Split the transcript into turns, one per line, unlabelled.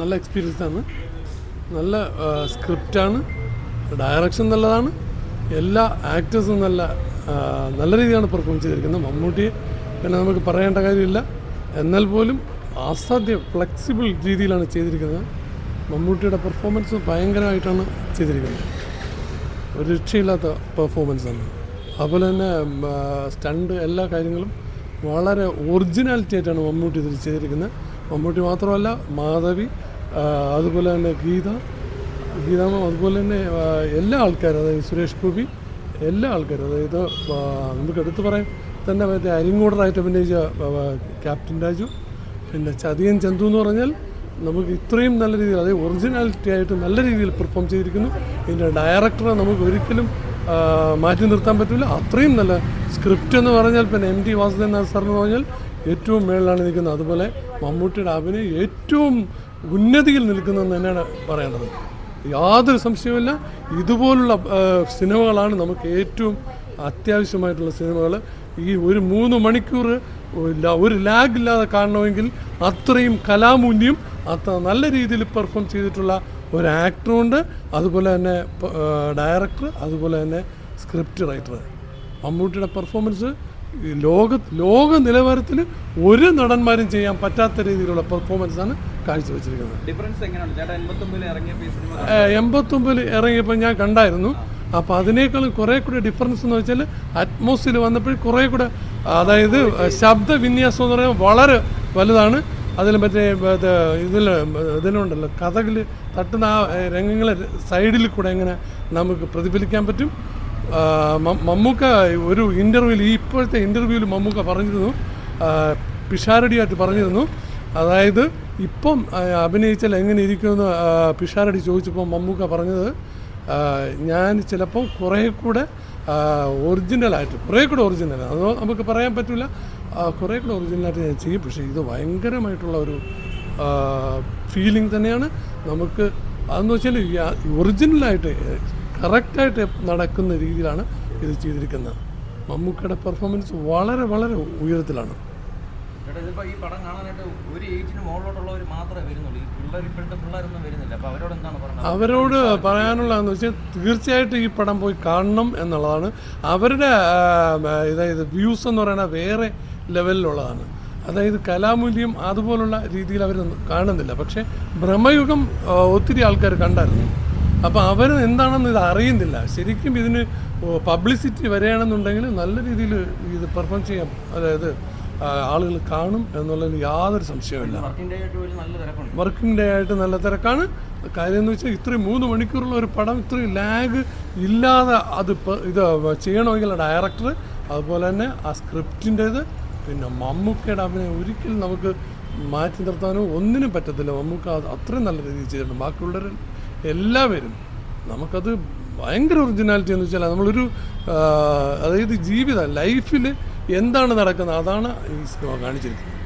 നല്ല എക്സ്പീരിയൻസ് ആണ്. നല്ല സ്ക്രിപ്റ്റാണ് ഡയറക്ഷൻ നല്ലതാണ്. എല്ലാ ആക്ടേഴ്സും നല്ല നല്ല രീതിയാണ് പെർഫോം ചെയ്തിരിക്കുന്നത്. മമ്മൂട്ടിയെ പിന്നെ നമുക്ക് പറയേണ്ട കാര്യമില്ല. എന്നാൽ പോലും അസാധ്യ ഫ്ലെക്സിബിൾ രീതിയിലാണ് ചെയ്തിരിക്കുന്നത്. മമ്മൂട്ടിയുടെ പെർഫോമൻസ് ഭയങ്കരമായിട്ടാണ് ചെയ്തിരിക്കുന്നത്. ഒരു രക്ഷയില്ലാത്ത പെർഫോമൻസ് ആണ്. അതുപോലെ തന്നെ സ്റ്റണ്ട് എല്ലാ കാര്യങ്ങളും വളരെ ഒറിജിനാലിറ്റി ആയിട്ടാണ് മമ്മൂട്ടി ഇതിൽ ചെയ്തിരിക്കുന്നത്. മമ്മൂട്ടി മാത്രമല്ല മാധവി അതുപോലെ തന്നെ ഗീത ഗീതാമ അതുപോലെ തന്നെ എല്ലാ ആൾക്കാരും അതായത് സുരേഷ് ഗോപി എല്ലാ ആൾക്കാരും അതായത് നമുക്ക് എടുത്തു പറയാം തന്നെ മറ്റേ അരിങ്ങോടറായിട്ട് അഭിനയിച്ച ക്യാപ്റ്റൻ രാജു പിന്നെ ചതിയൻ ചന്തു എന്ന് പറഞ്ഞാൽ നമുക്ക് ഇത്രയും നല്ല രീതിയിൽ അതായത് ഒറിജിനാലിറ്റി ആയിട്ട് നല്ല രീതിയിൽ പെർഫോം ചെയ്തിരിക്കുന്നു. ഇതിന്റെ ഡയറക്ടറെ നമുക്ക് ഒരിക്കലും മാറ്റി നിർത്താൻ പറ്റില്ല. അത്രയും നല്ല സ്ക്രിപ്റ്റ് എന്ന് പറഞ്ഞാൽ പിന്നെ എം ടി വാസുദേവൻ സാർ എന്ന് പറഞ്ഞാൽ ഏറ്റവും മേളിലാണ് നിൽക്കുന്നത്. അതുപോലെ മമ്മൂട്ടിയുടെ അഭിനയം ഏറ്റവും ഉന്നതിയിൽ നിൽക്കുന്നതെന്ന് തന്നെയാണ് പറയേണ്ടത്. യാതൊരു സംശയവുമില്ല. ഇതുപോലുള്ള സിനിമകളാണ് നമുക്ക് ഏറ്റവും അത്യാവശ്യമായിട്ടുള്ള സിനിമകൾ. ഈ ഒരു മൂന്ന് മണിക്കൂർ ഒരു ലാഗ് ഇല്ലാതെ കാണണമെങ്കിൽ അത്രയും കലാമൂല്യം അത്ര നല്ല രീതിയിൽ പെർഫോം ചെയ്തിട്ടുള്ള ഒരു ആക്ടറുണ്ട്. അതുപോലെ തന്നെ ഡയറക്ടർ അതുപോലെ തന്നെ സ്ക്രിപ്റ്റ് റൈറ്റർ മമ്മൂട്ടിയുടെ പെർഫോമൻസ് ലോക ലോക നിലവാരത്തിൽ ഒരു നടന്മാരും ചെയ്യാൻ പറ്റാത്ത രീതിയിലുള്ള
പെർഫോമൻസ് ആണ് കാഴ്ചവെച്ചിരിക്കുന്നത്. എൺപത്തൊമ്പതിൽ ഇറങ്ങിയപ്പോൾ
ഞാൻ കണ്ടായിരുന്നു. അപ്പോൾ അതിനേക്കാളും കുറേ കൂടെ ഡിഫറൻസ് എന്ന് വെച്ചാൽ അറ്റ്മോസ്ഫിയർ വന്നപ്പോൾ കുറേ കൂടെ അതായത് ശബ്ദ വിന്യാസം എന്ന് പറയുമ്പോൾ വളരെ വലുതാണ്. അതിൽ മറ്റേ ഇത് ഇതിൽ ഇതിലുണ്ടല്ലോ കഥകിൽ തട്ടുന്ന ആ രംഗങ്ങളെ സൈഡിൽ കൂടെ എങ്ങനെ നമുക്ക് പ്രതിഫലിക്കാൻ പറ്റും. മമ്മൂക്ക ഒരു ഇന്റർവ്യൂവിൽ ഈ ഇപ്പോഴത്തെ ഇന്റർവ്യൂവിൽ മമ്മൂക്ക പറഞ്ഞിരുന്നു. പിഷാരടിയായിട്ട് പറഞ്ഞിരുന്നു. അതായത് ഇപ്പം അഭിനയിച്ചാൽ എങ്ങനെ ഇരിക്കുമെന്ന് പിഷാരടി ചോദിച്ചപ്പോൾ മമ്മൂക്ക പറഞ്ഞത് ഞാൻ ചിലപ്പോൾ കുറേ കൂടെ ഒറിജിനലായിട്ട് കുറേ കൂടെ ഒറിജിനൽ അത് നമുക്ക് പറയാൻ പറ്റില്ല. കുറേ കൂടെ ഒറിജിനലായിട്ട് ഞാൻ ചെയ്യും. പക്ഷേ ഇത് ഭയങ്കരമായിട്ടുള്ള ഒരു ഫീലിംഗ് തന്നെയാണ്. നമുക്ക് അതെന്ന് വെച്ചാൽ ഒറിജിനലായിട്ട് കറക്റ്റായിട്ട് നടക്കുന്ന രീതിയിലാണ് ഇത് ചെയ്തിരിക്കുന്നത്. മമ്മൂക്കയുടെ പെർഫോമൻസ് വളരെ വളരെ ഉയരത്തിലാണ്.
ഈ പടം കാണാനായിട്ട് ഒരു ഏജിന് മുകളിലോട്ടുള്ളവർ മാത്രമേ വരുന്നുള്ളൂ. ഈ പിള്ളേർ ഇപ്പോഴത്തെ പിള്ളേരൊന്നും വരുന്നില്ല. അപ്പോൾ അവരോട് എന്താണ് പറയുന്നത്
അവരോട് പറയാനുള്ളതെന്ന് വെച്ചാൽ തീർച്ചയായിട്ടും ഈ പടം പോയി കാണണം എന്നുള്ളതാണ്. അവരുടെ അതായത് വ്യൂസ് എന്ന് പറയുന്നത് വേറെ ലെവലിലുള്ളതാണ് അതായത് കലാമൂല്യം അതുപോലുള്ള രീതിയിൽ അവർ കാണുന്നില്ല. പക്ഷേ ഭ്രമയുഗം ഒത്തിരി ആൾക്കാർ കണ്ടായിരുന്നു. അപ്പോൾ അവന് എന്താണെന്ന് ഇത് അറിയുന്നില്ല. ശരിക്കും ഇതിന് പബ്ലിസിറ്റി വരികയാണെന്നുണ്ടെങ്കിൽ നല്ല രീതിയിൽ ഇത് പെർഫോം ചെയ്യാം. അതായത് ആളുകൾ കാണും എന്നുള്ളതിൽ യാതൊരു സംശയമില്ല
വർക്കിംഗ് ഡേ ആയിട്ട് നല്ല
തിരക്കാണ്. കാര്യം എന്ന് വെച്ചാൽ ഇത്രയും മൂന്ന് മണിക്കൂറുള്ള ഒരു പടം ഇത്രയും ലാഗ് ഇല്ലാതെ അത് ഇത് ചെയ്യണമെങ്കിൽ ഡയറക്ടർ അതുപോലെ തന്നെ ആ സ്ക്രിപ്റ്റിന്റേത് പിന്നെ മമ്മൂക്കയുടെ അഭിനയം ഒരിക്കലും നമുക്ക് മാറ്റി നിർത്താനോ ഒന്നിനും പറ്റത്തില്ല. മമ്മൂക്ക അത് അത്രയും നല്ല രീതിയിൽ ചെയ്തിട്ടുണ്ട്. ബാക്കിയുള്ളവർ എല്ലാവരും നമുക്കത് ഭയങ്കര ഒറിജിനാലിറ്റി എന്ന് വെച്ചാൽ നമ്മളൊരു അതായത് ജീവിതം ലൈഫിൽ എന്താണ് നടക്കുന്നത്? അതാണ് ഈ സിനിമ കാണിച്ചിരിക്കുന്നത്.